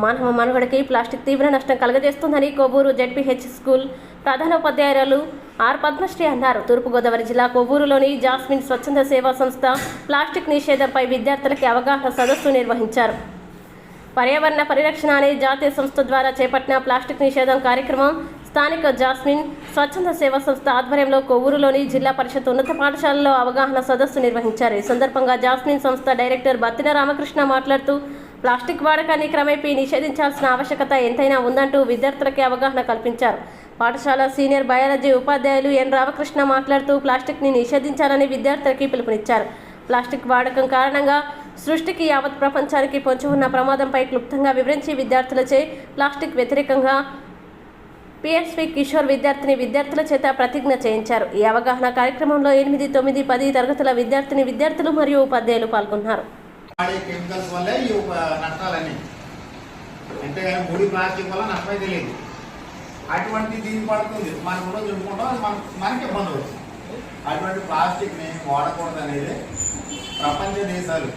మానవ మనుగడకి ప్లాస్టిక్ తీవ్ర నష్టం కలగజేస్తుందని కొవ్వూరు జెడ్పీహెచ్ స్కూల్ ప్రధానోపాధ్యాయురాలు ఆర్ పద్మశ్రీ అన్నారు. తూర్పుగోదావరి జిల్లా కొవ్వూరులోని జాస్మిన్ స్వచ్ఛంద సేవా సంస్థ ప్లాస్టిక్ నిషేధంపై విద్యార్థులకి అవగాహన సదస్సు నిర్వహించారు. పర్యావరణ పరిరక్షణ అనే జాతీయ సంస్థ ద్వారా చేపట్టిన ప్లాస్టిక్ నిషేధం కార్యక్రమం స్థానిక జాస్మిన్ స్వచ్ఛంద సేవా సంస్థ ఆధ్వర్యంలో కొవ్వూరులోని జిల్లా పరిషత్ ఉన్నత పాఠశాలలో అవగాహన సదస్సు నిర్వహించారు. ఈ సందర్భంగా జాస్మిన్ సంస్థ డైరెక్టర్ బత్తిన రామకృష్ణ మాట్లాడుతూ ప్లాస్టిక్ వాడకాన్ని క్రమేపీ నిషేధించాల్సిన ఆవశ్యకత ఎంతైనా ఉందంటూ విద్యార్థులకి అవగాహన కల్పించారు. పాఠశాల సీనియర్ బయాలజీ ఉపాధ్యాయులు ఎన్ రామకృష్ణ మాట్లాడుతూ ప్లాస్టిక్ని నిషేధించాలని విద్యార్థులకి పిలుపునిచ్చారు. ప్లాస్టిక్ వాడకం కారణంగా సృష్టికి యావత్ ప్రపంచానికి పొంచి ఉన్న ప్రమాదంపై క్లుప్తంగా వివరించి విద్యార్థులచే ప్లాస్టిక్ వ్యతిరేకంగా పిఎస్వి కిషోర్ విద్యార్థిని విద్యార్థుల చేత ప్రతిజ్ఞ చేయించారు. ఈ అవగాహన కార్యక్రమంలో ఎనిమిది తొమ్మిది పది తరగతుల విద్యార్థిని విద్యార్థులు మరియు ఉపాధ్యాయులు పాల్గొన్నారు. వాడే కెమికల్స్ వల్లే ఈ నష్టాలన్నీ. అంతేగాని ముడి ప్లాస్టిక్ వల్ల నష్టమే తెలియదు అటువంటి దీని పడుతుంది. మనం కూడా చూసుకుంటాం మన మనకి ఇబ్బంది అవుతుంది. అటువంటి ప్లాస్టిక్ని వాడకూడదు అనేది ప్రపంచ దేశాలు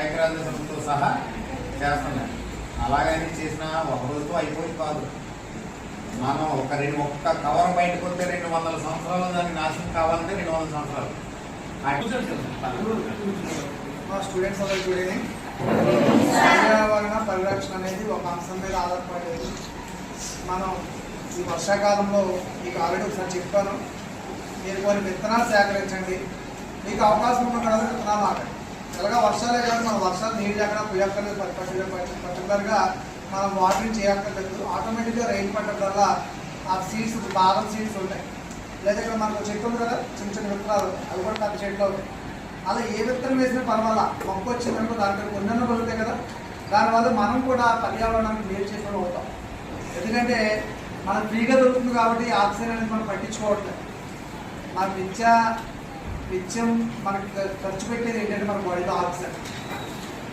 ఐక్యరాజ్య సంస్థతో సహా చేస్తున్నాయి. అలాగని చేసిన ఒక రోజుతో అయిపోయి కాదు. మనం ఒక రెండు ఒక్క కవర్ బయటకు వస్తే రెండు వందల సంవత్సరాలు దానికి నాశనం కావాలంటే రెండు వందల సంవత్సరాలు. మా స్టూడెంట్స్ అందరూ కూడా పర్యావరణ పరిరక్షణ అనేది ఒక అంశం మీద ఆధారపడేది. మనం ఈ వర్షాకాలంలో మీకు ఆల్రెడీ ఒకసారి చెప్పాను. మీరు కొన్ని విత్తనాలు సేకరించండి. మీకు అవకాశం ఉన్న కదా విత్తనాలు నాటండి ఎలాగా వర్షాలే కాదు మన వర్షాలు నీళ్ళు ఎక్కడ పోయక్కర్లేదు పర్టికులర్గా మనం వాటరింగ్ చేయక్కర్లేదు. ఆటోమేటిక్గా రైన్ పట్టడం వల్ల ఆ సీడ్స్ బాదం సీడ్స్ ఉంటాయి. లేదా ఇక్కడ మనకు చెట్టు ఉంది కదా చిన్న చిన్న విత్తనాలు అవి కూడా పెద్ద చెట్లు ఉంటాయి. అలా ఏ విత్తనం వేసినా పర్వాలా? మొక్క వచ్చిందనుకో దాంట్లో కొన్ని పలుతాయి కదా? దానివల్ల మనం కూడా పర్యావరణానికి మేలు చేసిన అవుతాం. ఎందుకంటే మనం ఫ్రీగా దొరుకుతుంది కాబట్టి ఆక్సిజన్ అనేది మనం పట్టించుకోవట్లేదు. మన నిత్య నిత్యం మనకి ఖర్చు పెట్టేది ఏంటంటే మన బాడీలో ఆక్సిజన్.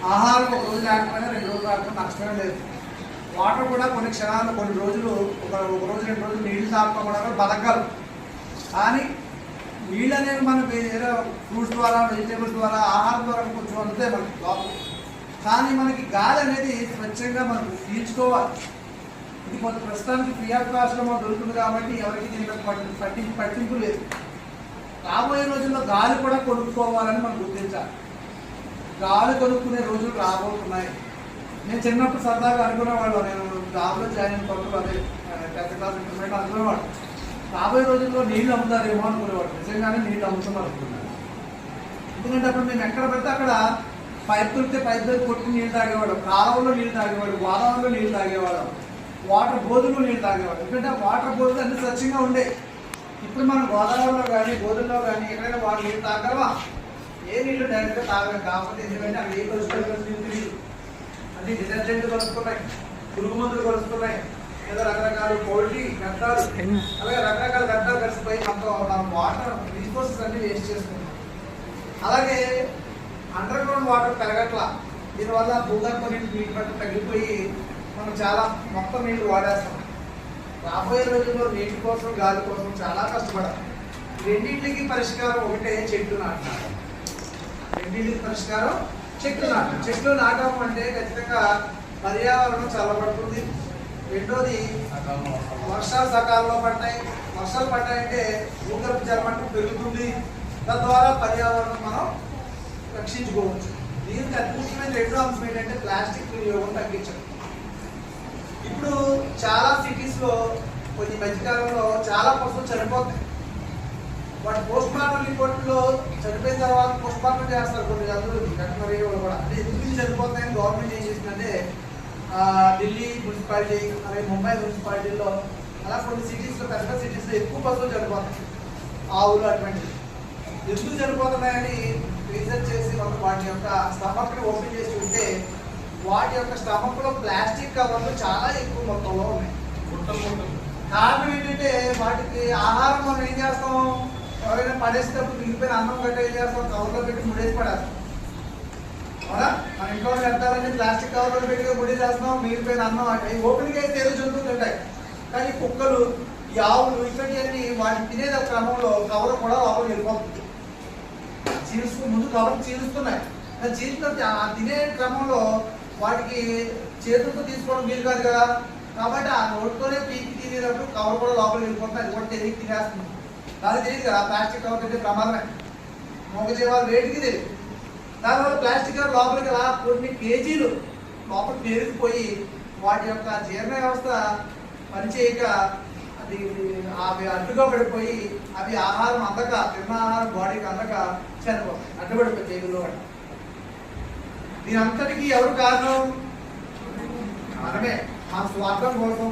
ఆహారం ఒక రోజు లేకపోయినా రెండు రోజులు లేకపోయినా నష్టమే లేదు. వాటర్ కూడా కొన్ని క్షణాలు కొన్ని రోజులు ఒక ఒక రోజు రెండు రోజులు నీళ్ళు తాగడం కూడా బతకగలం. కానీ నీళ్ళు అనేది మనకి ఏదో ఫ్రూట్స్ ద్వారా వెజిటేబుల్స్ ద్వారా ఆహారం ద్వారా కొంచెం అందుతాయి మనకి లోపల కానీ మనకి గాలి అనేది స్వచ్ఛంగా మనకు పీల్చుకోవాలి. ఇది కొంత ప్రస్తుతానికి ఫ్రీ ఆఫ్ కాస్ట్లో దొరుకుతుంది కాబట్టి ఎవరికి దీనికి పట్టి పట్టి పట్టింపు లేదు. రాబోయే రోజుల్లో గాలి కూడా కొనుక్కోవాలని మనం గుర్తించాలి. గాలి కొనుక్కునే రోజులు రాబోతున్నాయి. నేను చిన్నప్పుడు సరదాగా అనుకునేవాళ్ళు నేను జాబ్లో జాయిన్ అయిన కొత్తలో అదే క్లాస్ ఇంటర్మీడియట్ అనుకునేవాడు రాబోయే రోజుల్లో నీళ్ళు అమ్ముతారేమో అనుకునేవాడు నిజంగానే నీళ్ళు అమ్ముతున్నారు అనుకున్నాను ఎందుకంటే అప్పుడు మేము ఎక్కడ పెడితే అక్కడ పైప్ దొరికితే పైప్ దగ్గర కొట్టి నీళ్ళు తాగేవాడు కాలంలో నీళ్ళు తాగేవాడు గోదావరిలో నీళ్ళు తాగేవాడు వాటర్ బోధుల్లో నీళ్ళు తాగేవాడు ఎందుకంటే వాటర్ బోధులు అన్ని స్వచ్ఛంగా ఉండే. ఇప్పుడు మనం గోదావరిలో కానీ బోధుల్లో కానీ ఎక్కడైనా వాటర్ నీళ్ళు తాగలవా ఏ నీళ్ళు డైరెక్ట్గా తాగలేం. కాకపోతే ఎందుకంటే అక్కడ ఏ కలుసుకోవాలి తెలియదు అన్ని డిటర్జెంట్ కలుస్తున్నాయి. పురుగు మందులు కలుస్తున్నాయి. లేదా రకరకాల పౌల్ట్రీ గట్టాలు అలాగే రకరకాల గట్టాలు కలిసిపోయి మనం వాటర్ రిసోర్సెస్ అన్ని వేస్ట్ చేసుకుంటాం. అలాగే అండర్ గ్రౌండ్ వాటర్ పెరగట్ల. దీనివల్ల భూగర్భ నీళ్ళు నీటి పట్టు తగ్గిపోయి మనం చాలా మొత్తం నీళ్ళు వాడేస్తాం. రాబోయే రోజుల్లో నీటి కోసం గాలి కోసం చాలా కష్టపడాలి. రెండింటికి పరిష్కారం ఒకటే చెట్లు నాటడం. రెండింటికి పరిష్కారం చెట్లు నాటడం. చెట్లు నాటడం అంటే ఖచ్చితంగా పర్యావరణం చల్లబడుతుంది. రెండోది వర్షాలు సకాలంలో పడ్డాయి. వర్షాలు పడ్డాయంటే భూగర్భ జలమట్టం పెరుగుతుంది. తద్వారా పర్యావరణం మనం రక్షించుకోవచ్చు. దీనికి అద్భుతమైన రెండో అంశం ఏంటంటే ప్లాస్టిక్ వినియోగం తగ్గించడం. ఇప్పుడు చాలా సిటీస్లో కొన్ని మధ్యకాలంలో చాలా పశువులు చనిపోతాయి. వాటి పోస్ట్ మార్టం రిపోర్ట్లో చనిపోయిన తర్వాత పోస్ట్ మార్టం చేస్తారు కొన్ని అందులో వెటనరీ కూడా. అంటే ఎందుకు చనిపోతాయని గవర్నమెంట్ ఏం చేసిందంటే ఢిల్లీ మున్సిపాలిటీ అలాగే ముంబై మున్సిపాలిటీలో అలా కొన్ని సిటీస్లో పెద్ద పెద్ద సిటీస్లో ఎక్కువ బస్సులు చనిపోతాయి ఆవులు అటువంటివి. ఎందుకు చనిపోతున్నాయని రీసెర్చ్ చేసి మనం వాటి యొక్క స్టమక్ని ఓపెన్ చేసి ఉంటే వాటి యొక్క స్టమక్లో ప్లాస్టిక్ కవర్లు చాలా ఎక్కువ మొత్తంలో ఉన్నాయి. కారణం ఏంటంటే వాటికి ఆహారం మనం ఏం చేస్తాం? ఎవరైనా పడేసేటప్పుడు మిగిలిపోయిన అన్నం గట్ట ఏం చేస్తాం? కవర్లో పెట్టి ముడేసి పడేస్తాం. అవునా మన ఇంట్లో వ్యర్థాలన్నీ ప్లాస్టిక్ కవర్లో పెట్టి పొడి చేస్తాం మిగిలిపోయిన అన్నం అవి ఓపెన్గా అయితే ఏదో జంతువులు ఉంటాయి. కానీ కుక్కలు ఈ ఆవులు ఇటువంటివన్నీ వాటి తినే క్రమంలో కవర్ కూడా లోపల వెళ్ళిపోతుంది. చీల్చుకు ముందు కవర్ చీలుస్తున్నాయి చీల్చిన ఆ తినే క్రమంలో వాటికి చేతులతో తీసుకోవడం వీలు కాదు కదా. కాబట్టి ఆ నోట్తోనే పీకి తినేటప్పుడు కవర్ కూడా లోపలికి వెళ్ళిపోతుంది. అది కూడా తెలియక తినేస్తుంది. దానికి తెలియదు కదా ప్లాస్టిక్ కవర్ అంటే ప్రమాదమే. మూగజీవాలు రేటుకి తెలియదు. దానివల్ల ప్లాస్టిక్ కవర్ లోపలికి రా కొన్ని కేజీలు లోపలికి పేరుకుపోయి వాటి యొక్క జీర్ణ వ్యవస్థ పనిచేయక అది అవి అడ్డుగా పడిపోయి అవి ఆహారం అందక తిన్న ఆహారం బాడీకి అందక చనిపోతాయి అడ్డుపడిపోయి జైలులో దీని అంతటికీ ఎవరు కారణం? మనమే. మా స్వార్థం కోసం